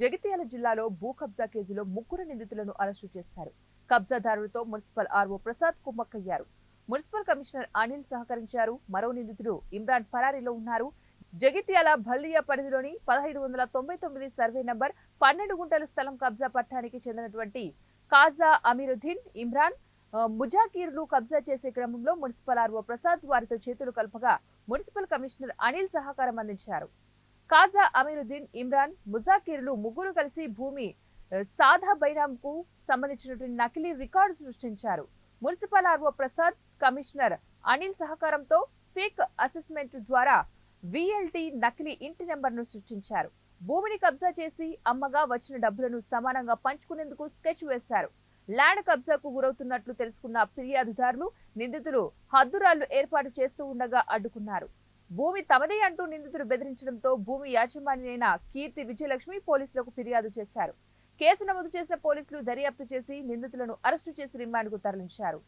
జగిత్యాల జిల్లాలో భూ కబ్జా కేసులో ముగ్గురు నిందితులను అరెస్టు చేశారు. కబ్జాదారులతో మున్సిపల్ ఆర్వో ప్రసాద్ కుమ్మక్కయ్యారు. మున్సిపల్ కమిషనర్ అనిల్ సహకరించారు. మరో నిందితుడు ఇమ్రాన్ పరారీలో ఉన్నారు. జగిత్యాల భల్లియా పరిధిలోని పదహైదు వందల తొంభై తొమ్మిది సర్వే నంబర్ పన్నెండు గుంటల స్థలం కబ్జా పట్టానికి చెందినటువంటి కాజా అమీరుద్దీన్ ఇమ్రాన్ ముజాకీర్లు కబ్జా చేసే క్రమంలో మున్సిపల్ ఆర్వో ప్రసాద్ వారితో చేతులు కలపగా మున్సిపల్ కమిషనర్ అనిల్ సహకారం అందించారు. కాజా అమీరుద్దీన్ ఇమ్రాన్ ముజాకిర్లు ముగ్గురు కలిసి భూమి ఆ, సాదా బైనాంకు సంబంధించినటువంటి నకిలీ రికార్డు సృష్టించారు. Municipal RO Prasad commissioner Anil సహకారంతో ఫేక్ అసెస్మెంట్ ద్వారా విఎల్టీ నకిలీ ఇంటి నెంబర్ను సృష్టించారు. భూమిని కబ్జా చేసి అమ్మగా వచ్చిన డబ్బులను సమానంగా పంచుకునేందుకు స్కెచ్ వేశారు. ల్యాండ్ కబ్జాకు గురవుతున్నట్లు తెలుసుకున్న ఫిర్యాదుదారులు నిందితులు హద్దురాళ్ళు ఏర్పాటు చేస్తూ ఉండగా అడ్డుకున్నారు. భూమి తమదే అంటూ నిందితులు బెదిరించడంతో భూమి యాజమాన్యైన కీర్తి విజయలక్ష్మి పోలీసులకు ఫిర్యాదు చేశారు. కేసు నమోదు చేసిన పోలీసులు దర్యాప్తు చేసి నిందితులను అరెస్టు చేసి రిమాండ్కు తరలించారు.